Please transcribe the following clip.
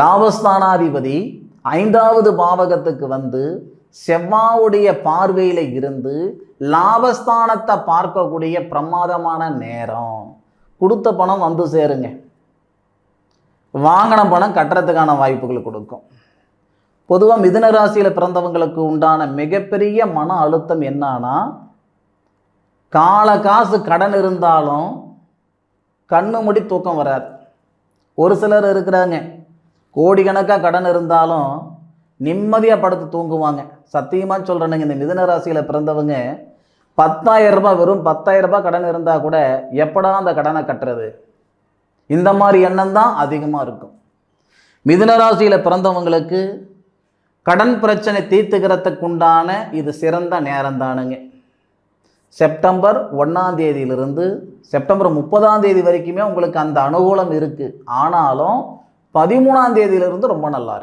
லாபஸ்தானாதிபதி ஐந்தாவது பாவகத்துக்கு வந்து செவ்வாவுடைய பார்வையில் இருந்து லாபஸ்தானத்தை பார்க்கக்கூடிய பிரமாதமான நேரம். கொடுத்த பணம் வந்து சேருங்க. வாங்கின பணம் கட்டுறதுக்கான வாய்ப்புகள் கொடுக்கும். பொதுவாக மிதுன ராசியில் பிறந்தவங்களுக்கு உண்டான மிகப்பெரிய மன அழுத்தம் என்னன்னா கால காசு கடன் இருந்தாலும் கண்ணு முடி தூக்கம் வராது. ஒரு சிலர் இருக்கிறாங்க. கோடிக்கணக்காக கடன் இருந்தாலும் நிம்மதியாக படுத்து தூங்குவாங்க. சத்தியமாக சொல்கிறேனுங்க இந்த மிதன ராசியில் பிறந்தவங்க பத்தாயிரம் ரூபாய் வெறும் பத்தாயிரம் ரூபாய் கடன் இருந்தால் கூட எப்படா அந்த கடனை கட்டுறது? இந்த மாதிரி எண்ணம் தான் அதிகமாக இருக்கும். மிதுன ராசியில் பிறந்தவங்களுக்கு கடன் பிரச்சனை தீர்த்துக்கிறதுக்குண்டான இது சிறந்த நேரம் தானுங்க. செப்டம்பர் ஒன்றாம் தேதியிலிருந்து செப்டம்பர் முப்பதாம் தேதி வரைக்குமே உங்களுக்கு அந்த அனுகூலம் இருக்குது ஆனாலும் பதிமூணாம் தேதியிலிருந்து ரொம்ப நல்லா இருக்கு.